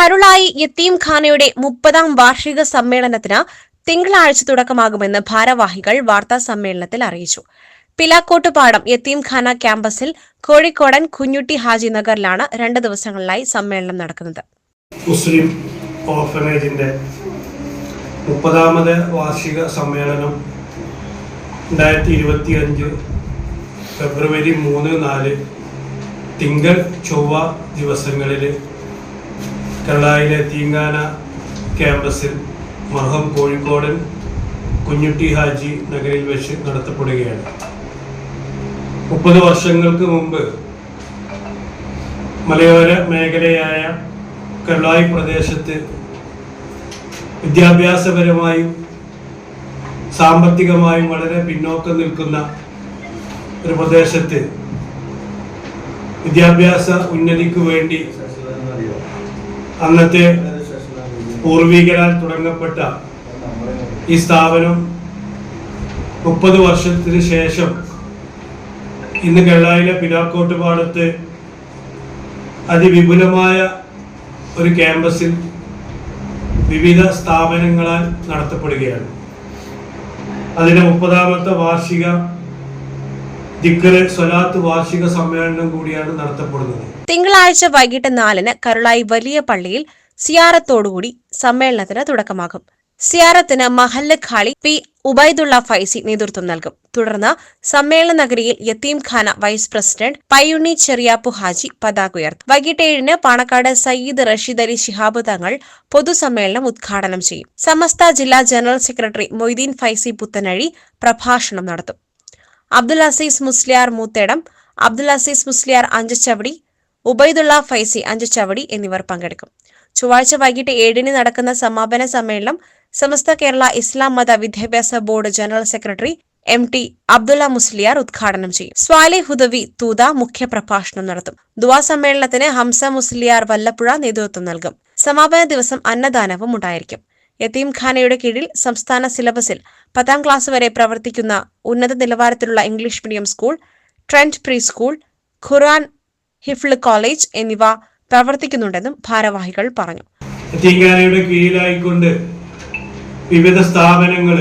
കരുളായി യത്തീം ഖാനയുടെ മുപ്പതാം വാർഷിക സമ്മേളനത്തിന് തിങ്കളാഴ്ച തുടക്കമാകുമെന്ന് ഭാരവാഹികൾ വാർത്താ സമ്മേളനത്തിൽ അറിയിച്ചു. പിലാക്കോട്ടുപാടം യത്തീംഖാന ക്യാമ്പസിൽ കോഴിക്കോടൻ കുഞ്ഞുട്ടി ഹാജി നഗറിലാണ് രണ്ട് ദിവസങ്ങളിലായി സമ്മേളനം നടക്കുന്നത്. മുസ്ലിം ഓർഫനേജിന്റെ മുപ്പതാമത് വാർഷിക സമ്മേളനം രണ്ടായിരത്തി ഇരുപത്തി അഞ്ച് ഫെബ്രുവരി മൂന്ന് നാല് തിങ്കൾ ചൊവ്വ ദിവസങ്ങളിൽ കേരളയിലെ തീങ്കാന ക്യാമ്പസിൽ മർഹം കോഴിക്കോടൻ കുഞ്ഞുട്ടി ഹാജി നഗരിൽ വെച്ച് നടത്തപ്പെടുകയാണ്. മുപ്പത് വർഷങ്ങൾക്ക് മുമ്പ് മലയോര മേഖലയായ കരുളായി പ്രദേശത്ത് വിദ്യാഭ്യാസപരമായും സാമ്പത്തികമായും വളരെ പിന്നോക്കം നിൽക്കുന്ന ഒരു പ്രദേശത്ത് വിദ്യാഭ്യാസ ഉന്നതിക്ക് വേണ്ടി അന്നത്തെ പൂർവികരാൽ തുടങ്ങപ്പെട്ട ഈ സ്ഥാപനം മുപ്പത് വർഷത്തിന് ശേഷം ഇന്ന് കേരളയിലെ പിലാക്കോട്ട് പാടത്ത് അതിവിപുലമായ ഒരു ക്യാമ്പസിൽ വിവിധ സ്ഥാപനങ്ങളാൽ നടത്തപ്പെടുകയാണ്. അതിന്റെ മുപ്പതാമത്തെ വാർഷിക വാർഷിക സമ്മേളനം കൂടിയാണ് നടത്തപ്പെടുന്നത്. തിങ്കളാഴ്ച വൈകിട്ട് നാലിന് കരുളായി വലിയ പള്ളിയിൽ സിയാറത്തോടുകൂടി സമ്മേളനത്തിന് തുടക്കമാകും. സിയാറത്തിന് മഹല്ല് ഖാളി പി ഉബൈദുള്ള ഫൈസി നേതൃത്വം നൽകും. തുടർന്ന് സമ്മേളന നഗരിയിൽ യത്തീംഖാന വൈസ് പ്രസിഡന്റ് പയ്യുണ്ണി ചെറിയാപ്പു ഹാജി പതാക ഉയർത്തും. വൈകിട്ട് ഏഴിന് പാണക്കാട് സയ്യിദ് റഷീദ് അലി ശിഹാബ് തങ്ങൾ പൊതുസമ്മേളനം ഉദ്ഘാടനം ചെയ്യും. സമസ്ത ജില്ലാ ജനറൽ സെക്രട്ടറി മൊയ്തീൻ ഫൈസി പുത്തനഴി പ്രഭാഷണം നടത്തും. അബ്ദുൽ അസീസ് മുസ്ലിയാർ മൂത്തേടം അബ്ദുൽ അസീസ് മുസ്ലിയാർ അഞ്ചച്ചവടി ഉബൈദുള്ള ഫൈസി അഞ്ചച്ചവടി എന്നിവർ പങ്കെടുക്കും. ചൊവ്വാഴ്ച വൈകിട്ട് ഏഴിന് നടക്കുന്ന സമാപന സമ്മേളനം സമസ്ത കേരള ഇസ്ലാം മത വിദ്യാഭ്യാസ board general secretary M T Abdulla Musliyar ഉദ്ഘാടനം ചെയ്യും. സ്വാലി ഹുദവി തൂത മുഖ്യപ്രഭാഷണം നടത്തും. ദുവാ സമ്മേളനത്തിന് ഹംസ മുസ്ലിയാർ വല്ലപ്പുഴ നേതൃത്വം നൽകും. സമാപന ദിവസം അന്നദാനവും ഉണ്ടായിരിക്കും. യത്തീംഖാനയുടെ കീഴിൽ സംസ്ഥാന സിലബസിൽ പത്താം ക്ലാസ് വരെ പ്രവർത്തിക്കുന്ന ഉന്നത നിലവാരത്തിലുള്ള English medium school trend pre school Quran ഹിഫ്ള് college എന്നിവ പ്രവർത്തിക്കുന്നുണ്ടെന്നും ഭാരവാഹികൾ പറഞ്ഞു. തീങ്കാനയുടെ കീഴിലായിക്കൊണ്ട് വിവിധ സ്ഥാപനങ്ങൾ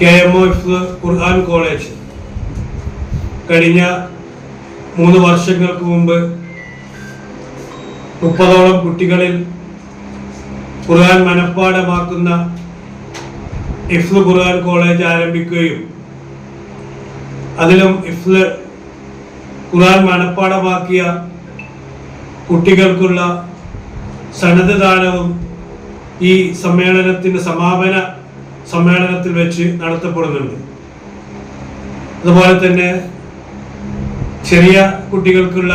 K M O Quran college കഴിഞ്ഞ മൂന്ന് വർഷങ്ങൾക്ക് മുമ്പ് മുപ്പതോളം കുട്ടികളിൽ ഖുർആൻ മനഃപ്പാടമാക്കുന്ന ഇഫ്ല് ഖുർആൻ കോളേജ് ആരംഭിക്കുകയും അതിലും ഇഫ്ല് ഖുർആൻ മനഃപ്പാടമാക്കിയ കുട്ടികൾക്കുള്ള സന്നദ്ധദാനവും ഈ സമ്മേളനത്തിന്റെ സമാപന സമ്മേളനത്തിൽ വെച്ച് നടത്തപ്പെടുന്നുണ്ട്. അതുപോലെ തന്നെ ചെറിയ കുട്ടികൾക്കുള്ള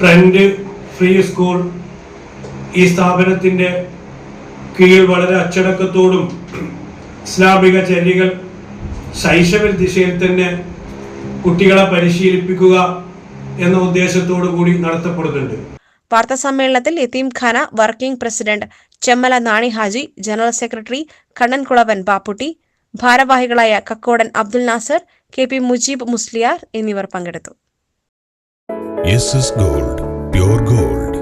ട്രെൻഡ് ഫ്രീ സ്കൂൾ ഈ സ്ഥാപനത്തിന്റെ കീഴിൽ വളരെ അച്ചടക്കത്തോടും ഇസ്ലാമിക ചര്യകൾ ശൈശവ ദിശയിൽ തന്നെ കുട്ടികളെ പരിശീലിപ്പിക്കുക എന്ന ഉദ്ദേശത്തോടു കൂടി നടത്തപ്പെടുന്നുണ്ട്. വാർത്താ സമ്മേളനത്തിൽ യത്തീംഖാന working president Chemmala Nani Haji general secretary Kannankulavan Bapputty ഭാരവാഹികളായ കക്കോടൻ അബ്ദുൽ നാസർ കെ പി മുജീബ് മുസ്ലിയാർ എന്നിവർ പങ്കെടുത്തു. Gold pure gold